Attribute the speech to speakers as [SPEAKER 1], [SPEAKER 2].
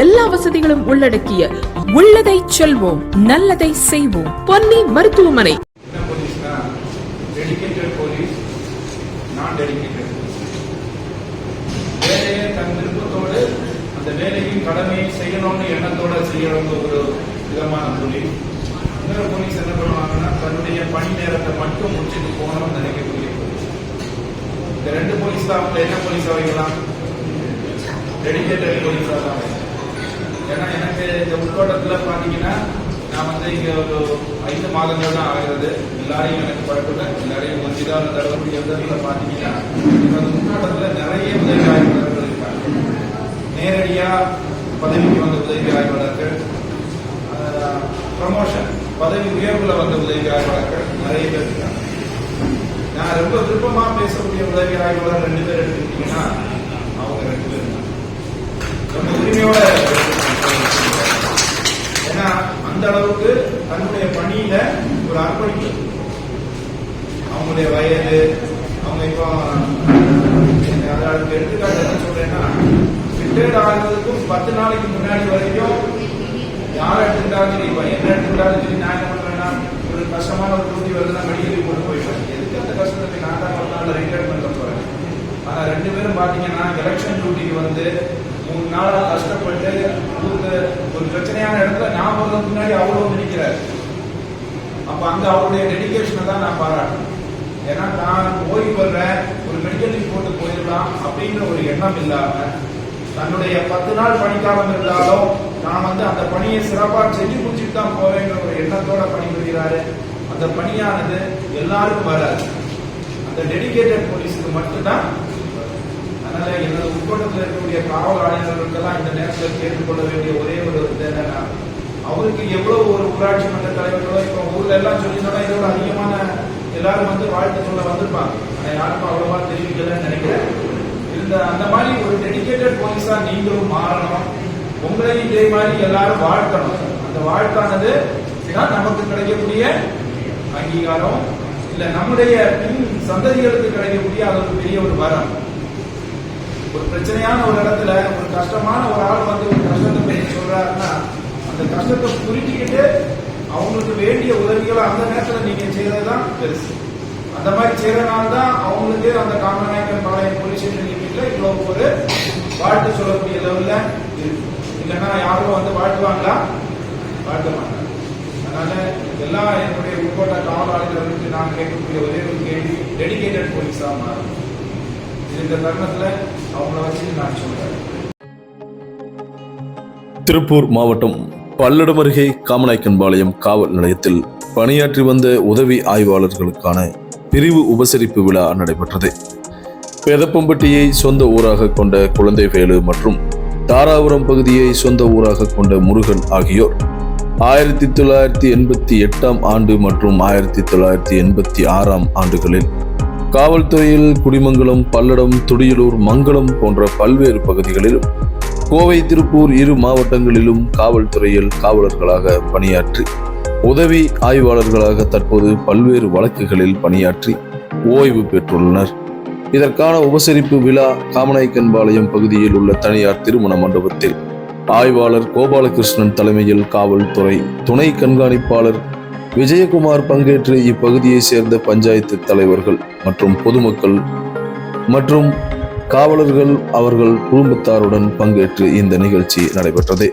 [SPEAKER 1] எல்லா வசதிகளும் உள்ளடக்கிய உள்ளதை செல்வோம் நல்லதை செய்வோம். பொன்னி மருத்துவமனை.
[SPEAKER 2] வேலையை தன் விருப்பத்தோடு அந்த வேலையின் கடமையை செய்யணும்னு எண்ணத்தோட செய்யறவங்க ஒரு விதமான போலீஸ் இன்னொரு போலீஸ் என்ன பண்ணுவாங்கன்னா தன்னுடைய பணி நேரத்தை மட்டும் முடிச்சுட்டு போகணும்னு நினைக்கக்கூடிய போலீஸ் இந்த ரெண்டு போலீஸ் தான் என்ன போலீஸ் வைக்கலாம் டெடிக்கேட்டட் போலீஸா தான் வைக்கலாம். ஏன்னா எனக்கு இந்த உட்கோட்டத்தில் பாத்தீங்கன்னா நான் வந்து இங்க ஒரு ஐந்து மாதங்கள் தான் ஆகிறது. எல்லாரையும் எனக்கு பழக்கல எல்லாரையும் மஞ்சிதான தரக்கூடிய விதத்துல பார்த்தீங்கன்னா அந்த உட்கோட்டத்தில் நிறைய உதவி ஆய்வாளர்கள் இருக்காங்க. நேரடியா பதவிக்கு வந்த உதவி ஆய்வாளர்கள் ப்ரமோஷன் பதவி உயர்வுல வந்த உதவி ஆய்வாளர்கள் நிறைய பேர் இருக்காங்க. நான் ரொம்ப விருப்பமா பேசக்கூடிய உதவி ஆய்வாளர் ரெண்டு பேர் எடுத்துக்கிட்டீங்கன்னா அவங்க ரெண்டு பேர் தான். ரொம்ப உரிமையோட ஏன்னா அந்த அளவுக்கு தன்னுடைய பணியில ஒரு அர்ப்பணிப்பு அவங்களுடைய வயது அவங்க இப்போ அதாவது எடுத்துக்காட்டு என்ன சொல்றேன்னா ரிட்டையர்ட் ஆகிறதுக்கும் பத்து நாளைக்கு முன்னாடி வரைக்கும் யார் எடுத்துக்கிட்டாலும் சரி இப்போ என்ன எடுத்துக்கிட்டாலும் சரி நான் என்ன பண்றேன்னா ஒரு கஷ்டமான ஒரு டூட்டி வருதுன்னா மெடிக்கல் கொண்டு போயிட்டேன் எதுக்கு அந்த கஷ்டத்தை நான் தான் ஒரு நாள் ரிட்டையர்மெண்ட் போறேன்? ஆனா ரெண்டு பேரும் பாத்தீங்கன்னா எலெக்ஷன் டியூட்டிக்கு வந்து மூணு நாளா கஷ்டப்பட்டு ஒரு பிரச்சனையான இடத்துல நான் போறதுக்கு முன்னாடி அவ்வளவு நினைக்கிறேன் அப்ப அங்க அவருடைய டெடிக்கேஷனை தான் நான் பாராட்டணும். ஏன்னா நான் ஓய்வு வர்றேன் ஒரு மெடிக்கல் லீவ் போட்டு போயிடலாம் அப்படின்ற ஒரு எண்ணம் இல்லாம தன்னுடைய பத்து நாள் பணிக்காலம் இருந்தாலும் நான் வந்து அந்த பணியை சிறப்பாக செஞ்சு முடிச்சுட்டு தான் போவேன்ற ஒரு எண்ணத்தோட பணிபுரிகிறாரு. அந்த பணியானது எல்லாருக்கும் வராது. அந்த டெடிக்கேட்டட் போலீஸுக்கு மட்டும்தான் அதனால எனது உட்கோட்டத்தில் இருக்கக்கூடிய காவல் ஆணையர்களுக்கெல்லாம் இந்த நேரத்தில் கேட்டுக்கொள்ள வேண்டிய ஒரே ஒரு இது என்னன்னா அவருக்கு எவ்வளவு ஒரு ஊராட்சி மன்ற தலைவர்களோ இப்போ ஊர்ல எல்லாம் சொல்லியிருந்தோம்னா இதோட அதிகமான எல்லாரும் வந்து வாழ்த்து சொல்ல வந்திருப்பாங்க. ஆனா யாருக்கும் அவ்வளவா தெரிவிக்கலன்னு நினைக்கிறேன். இந்த அந்த மாதிரி ஒரு டெடிகேட்டட் போலீஸா நீங்களும் மாறணும். உங்களையும் இதே மாதிரி எல்லாரும் வாழ்த்தணும். அந்த வாழ்த்தானது தான் நமக்கு கிடைக்கக்கூடிய அங்கீகாரம். இல்ல நம்முடைய பின் சந்ததிகளுக்கு கிடைக்கக்கூடிய அது ஒரு பெரிய ஒரு வரம். ஒரு பிரச்சனையான ஒரு இடத்துல ஒரு கஷ்டமான ஒரு ஆள் வந்து ஒரு கஷ்டத்தை பற்றி சொல்றாருன்னா அந்த கஷ்டத்தை புரிஞ்சுக்கிட்டு அவங்களுக்கு வேண்டிய உதவிகளை அந்த நேரத்துல நீங்க செய்யறது தான் பெருசு. அந்த மாதிரி செய்யறதுனால தான் அவங்களுக்கு அந்த காமநாயக்கன் பாளையம் போலீஸ் ஸ்டேஷன் லிமிட்ல இவ்வளவு ஒரு வாழ்த்து சொல்லக்கூடிய லெவல்ல இருக்கு. இல்லைன்னா யாரும் வந்து வாழ்த்துவாங்களா? வாழ்த்த மாட்டாங்க அதனால எல்லா என்னுடைய உட்கோட்ட காவலாளர்களுக்கு நான் கேட்கக்கூடிய ஒரே ஒரு கேள்வி டெடிகேட்டட் போலீஸா மாறும் இந்த தருணத்துல அவங்கள வச்சு நான் சொல்றேன்.
[SPEAKER 3] திருப்பூர் மாவட்டம் பல்லடம் அருகே காமநாயக்கன்பாளையம் காவல் நிலையத்தில் பணியாற்றி வந்த உதவி ஆய்வாளர்களுக்கான பிரிவு உபசரிப்பு விழா நடைபெற்றது. பெதப்பம்பட்டியை சொந்த ஊராக கொண்ட குழந்தை வேலு மற்றும் தாராபுரம் பகுதியை சொந்த ஊராக கொண்ட முருகன் ஆகியோர் ஆயிரத்தி தொள்ளாயிரத்தி எண்பத்தி எட்டாம் ஆண்டு மற்றும் ஆயிரத்தி தொள்ளாயிரத்தி எண்பத்தி ஆறாம் ஆண்டுகளில் காவல்துறையில் குடிமங்கலம் பல்லடம் துடியலூர் மங்களம் போன்ற பல்வேறு பகுதிகளிலும் கோவை திருப்பூர் இரு மாவட்டங்களிலும் காவல்துறையில் காவலர்களாக பணியாற்றி உதவி ஆய்வாளர்களாக தற்போது பல்வேறு வழக்குகளில் பணியாற்றி ஓய்வு பெற்றுள்ளனர். இதற்கான உபசரிப்பு விழா காமநாயக்கன்பாளையம் பகுதியில் உள்ள தனியார் திருமண மண்டபத்தில் ஆய்வாளர் கோபாலகிருஷ்ணன் தலைமையில் காவல்துறை துணை கண்காணிப்பாளர் விஜயகுமார் பங்கேற்று இப்பகுதியை சேர்ந்த பஞ்சாயத்து தலைவர்கள் மற்றும் பொதுமக்கள் மற்றும் காவலர்கள் அவர்கள் குடும்பத்தாருடன் பங்கேற்று இந்த நிகழ்ச்சி நடைபெற்றது.